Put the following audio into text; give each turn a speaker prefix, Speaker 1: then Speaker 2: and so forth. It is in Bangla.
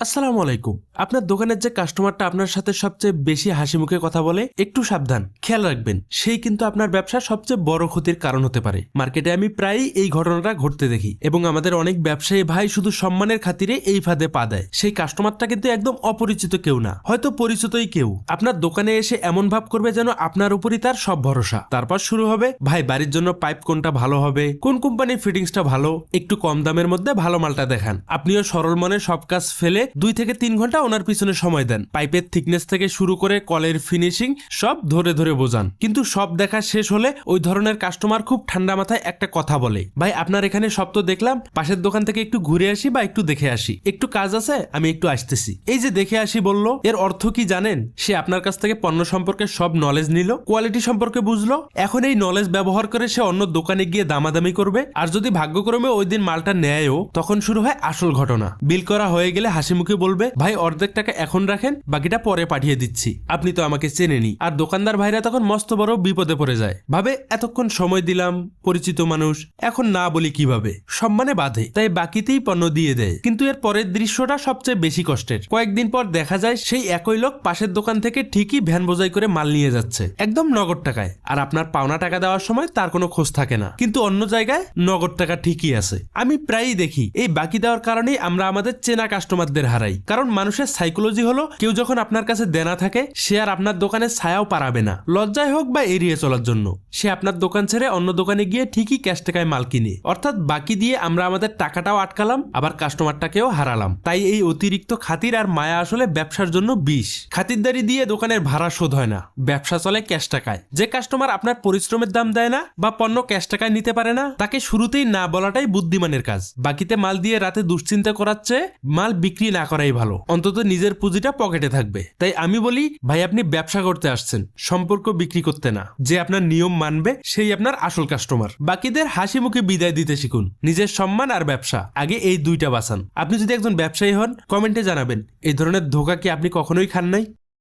Speaker 1: আসসালামু আলাইকুম। আপনার দোকানের যে কাস্টমারটা আপনার সাথে সবচেয়ে বেশি হাসি মুখে কথা বলে, একটু সাবধান, খেয়াল রাখবেন। সেই কিন্তু আপনার ব্যবসা সবচেয়ে বড় ক্ষতির কারণ হতে পারে। মার্কেটে আমি প্রায়ই এই ঘটনাটা ঘটতে দেখি এবং আমাদের অনেক ব্যবসায়ী ভাই শুধু সম্মানের খাতিরে এই ফাঁদে পা দেয়। সেই কাস্টমারটা কিন্তু একদম অপরিচিত কেউ না, হয়তো পরিচিতই কেউ। আপনার দোকানে এসে এমন ভাব করবে যেন আপনার উপরই তার সব ভরসা। তারপর শুরু হবে, ভাই, বাড়ির জন্য পাইপ কোনটা ভালো হবে? কোন কোম্পানির ফিটিংসটা ভালো? একটু কম দামের মধ্যে ভালো মালটা দেখান। আপনিও সরল মনে সব কাজ ফেলে দুই থেকে তিন ঘণ্টা ওনার পিছনে সময় দেন। পাইপের থিকনেস থেকে শুরু করে কলের ফিনিশিং সব ধরে ধরে বোঝান। কিন্তু সব দেখা শেষ হলে ওই ধরনের কাস্টমার খুব ঠান্ডা মাথায় একটা কথা বলে। ভাই, আপনার এখানে সব তো দেখলাম, পাশের দোকান থেকে একটু ঘুরে আসি বা একটু দেখে আসি। একটু কাজ আছে, আমি একটু আসতেছি। এই যে দেখে আসি বলল, এর অর্থ কি জানেন? সে আপনার কাছ থেকে পণ্য সম্পর্কে সব নলেজ নিল কোয়ালিটি সম্পর্কে বুঝলো। এখন এই নলেজ ব্যবহার করে সে অন্য দোকানে গিয়ে দামাদামি করবে। আর যদি ভাগ্যক্রমে ওই দিন মালটা নেয়ও, তখন শুরু হয় আসল ঘটনা। বিল করা হয়ে গেলে হাসি মুখে বলবে, ভাই, অর্ধেক টাকা এখন রাখেন, বাকিটা পরে পাঠিয়ে দিচ্ছি। আপনি তো আমাকে চেনেনি আর দোকানদার ভাইরা তখন মস্ত বড় বিপদে পড়ে যায়। ভাবে, এতক্ষণ সময় দিলাম, পরিচিত মানুষ, এখন না বলি কীভাবে? সম্মানে বাধে, তাই বাকিতেই পণ্য দিয়ে দেয়। কিন্তু এর পরের দৃশ্যটা সবচেয়ে বেশি কষ্টের। কয়েকদিন পর দেখা যায়, সেই একই লোক পাশের দোকান থেকে ঠিকই ভ্যান বোঝাই করে মাল নিয়ে যাচ্ছে, একদম নগদ টাকায়। আর আপনার পাওনা টাকা দেওয়ার সময় তার কোনো খোঁজ থাকে না। কিন্তু অন্য জায়গায় নগদ টাকা ঠিকই আছে। আমি প্রায়ই দেখি, এই বাকি দেওয়ার কারণেই আমরা আমাদের চেনা কাস্টমারদের হারাই। কারণ মানুষের সাইকোলজি হলো, কেউ যখন আপনার কাছে দেনা থাকে, সে আর আপনার দোকানে ছায়াও পারাবে না। লজ্জায় হোক বা এড়িয়ে চলার জন্য, সে আপনার দোকান ছেড়ে অন্য দোকানে গিয়ে ঠিকই ক্যাশ টাকায় মাল কিনে। অর্থাৎ বাকি দিয়ে আমরা আমাদের টাকাটাও আটকালাম, আবার কাস্টমারটাকেও হারালাম। তাই এই অতিরিক্ত খাতির আর মায়া আসলে ব্যবসার জন্য বিষ। খাতিরদারি দিয়ে দোকানের ভাড়া শোধ হয় না, ব্যবসা চলে ক্যাশ টাকায়। যে কাস্টমার আপনার পরিশ্রমের দাম দেয় না, বা পণ্য ক্যাশ টাকায় নিতে পারে না, তাকে শুরুতেই না বলাটাই বুদ্ধিমানের কাজ। বাকিতে মাল দিয়ে রাতে দুশ্চিন্তা করাচ্ছে, মাল বিক্রি না করাই ভালো। অন্তত নিজের পুঁজিটা পকেটে থাকবে। তাই আমি বলি, ভাই, আপনি ব্যবসা করতে আসছেন। সম্পর্ক বিক্রি করতে না। যে আপনার নিয়ম মানবে, সেই আপনার আসল কাস্টমার বাকিদের হাসি মুখে বিদায় দিতে শিখুন। নিজের সম্মান আর ব্যবসা। আগে এই দুইটা বাঁচান। আপনি যদি একজন ব্যবসায়ী হন, কমেন্টে জানাবেন এই ধরনের ধোকা কি আপনি কখনোই খান নাই?